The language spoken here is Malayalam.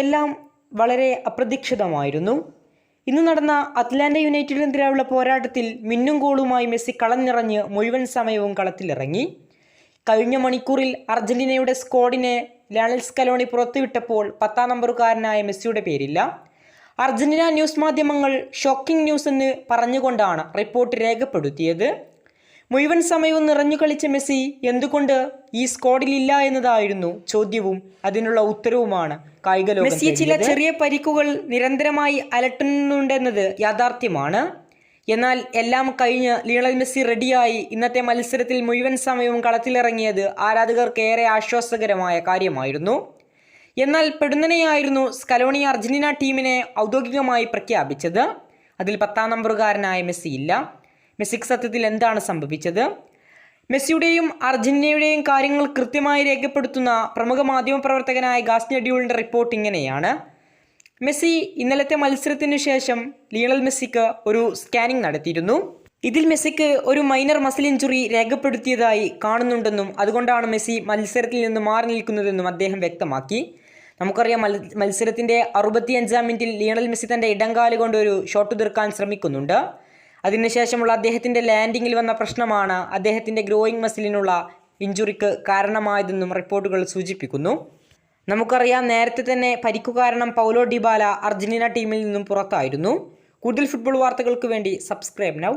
എല്ലാം വളരെ അപ്രതീക്ഷിതമായിരുന്നു. ഇന്ന് നടന്ന അറ്റ്ലാന്റ യുണൈറ്റഡിനെതിരെയുള്ള പോരാട്ടത്തിൽ മിന്നും ഗോളുമായി മെസ്സി കളഞ്ഞിറഞ്ഞ് മുഴുവൻ സമയവും കളത്തിലിറങ്ങി. കഴിഞ്ഞ മണിക്കൂറിൽ അർജന്റീനയുടെ സ്ക്വാഡിനെ ലയണൽ കലോണി പുറത്തുവിട്ടപ്പോൾ പത്താം നമ്പറുകാരനായ മെസ്സിയുടെ പേരില്ല. അർജന്റീന ന്യൂസ് മാധ്യമങ്ങൾ ഷോക്കിംഗ് ന്യൂസ് എന്ന് പറഞ്ഞുകൊണ്ടാണ് റിപ്പോർട്ട് രേഖപ്പെടുത്തിയത്. മുഴുവൻ സമയവും നിറഞ്ഞു കളിച്ച മെസ്സി എന്തുകൊണ്ട് ഈ സ്ക്വാഡിലില്ല എന്നതായിരുന്നു ചോദ്യവും അതിനുള്ള ഉത്തരവുമാണ് കായിക മെസ്സി ചില ചെറിയ പരിക്കുകൾ നിരന്തരമായി അലട്ടുന്നുണ്ടെന്നത് യാഥാർത്ഥ്യമാണ്. എന്നാൽ എല്ലാം കഴിഞ്ഞ് ലിയണൽ മെസ്സി റെഡിയായി ഇന്നത്തെ മത്സരത്തിൽ മുഴുവൻ സമയവും കളത്തിലിറങ്ങിയത് ആരാധകർക്ക് ഏറെ ആശ്വാസകരമായ കാര്യമായിരുന്നു. എന്നാൽ പെടുന്നനെയായിരുന്നു സ്കലോണി അർജന്റീന ടീമിനെ ഔദ്യോഗികമായി പ്രഖ്യാപിച്ചത്. അതിൽ പത്താം നമ്പറുകാരനായ മെസ്സി ഇല്ല. മെസ്സിക്ക് സത്യത്തിൽ എന്താണ് സംഭവിച്ചത്? മെസ്സിയുടെയും അർജന്റീനയുടെയും കാര്യങ്ങൾ കൃത്യമായി രേഖപ്പെടുത്തുന്ന പ്രമുഖ മാധ്യമപ്രവർത്തകനായ ഗാസ്നി അഡ്യൂളിന്റെ റിപ്പോർട്ട് ഇങ്ങനെയാണ്. മെസ്സി ഇന്നലത്തെ മത്സരത്തിനു ശേഷം ലിയണൽ മെസ്സിക്ക് ഒരു സ്കാനിംഗ് നടത്തിയിരുന്നു. ഇതിൽ മെസ്സിക്ക് ഒരു മൈനർ മസിൽ ഇഞ്ചുറി രേഖപ്പെടുത്തിയതായി കാണുന്നുണ്ടെന്നും അതുകൊണ്ടാണ് മെസ്സി മത്സരത്തിൽ നിന്ന് മാറി നിൽക്കുന്നതെന്നും അദ്ദേഹം വ്യക്തമാക്കി. നമുക്കറിയാം മത്സരത്തിന്റെ അറുപത്തിയഞ്ചാം മിനിറ്റിൽ ലിയണൽ മെസ്സി തന്റെ ഇടങ്കാലുകൊണ്ട് ഒരു ഷോട്ട് തീർക്കാൻ ശ്രമിക്കുന്നുണ്ട്. അതിനുശേഷമുള്ള അദ്ദേഹത്തിന്റെ ലാൻഡിങ്ങിൽ വന്ന പ്രശ്നമാണ് അദ്ദേഹത്തിന്റെ ഗ്രോയിങ് മസിലിനുള്ള ഇഞ്ചുറിക്ക് കാരണമായതെന്നും റിപ്പോർട്ടുകൾ സൂചിപ്പിക്കുന്നു. നമുക്കറിയാം നേരത്തെ തന്നെ പരിക്കു കാരണം പൗലോ ഡിബാല അർജന്റീന ടീമിൽ നിന്നും പുറത്തായിരുന്നു. കൂടുതൽ ഫുട്ബോൾ വാർത്തകൾക്ക് വേണ്ടി സബ്സ്ക്രൈബ് നൗ.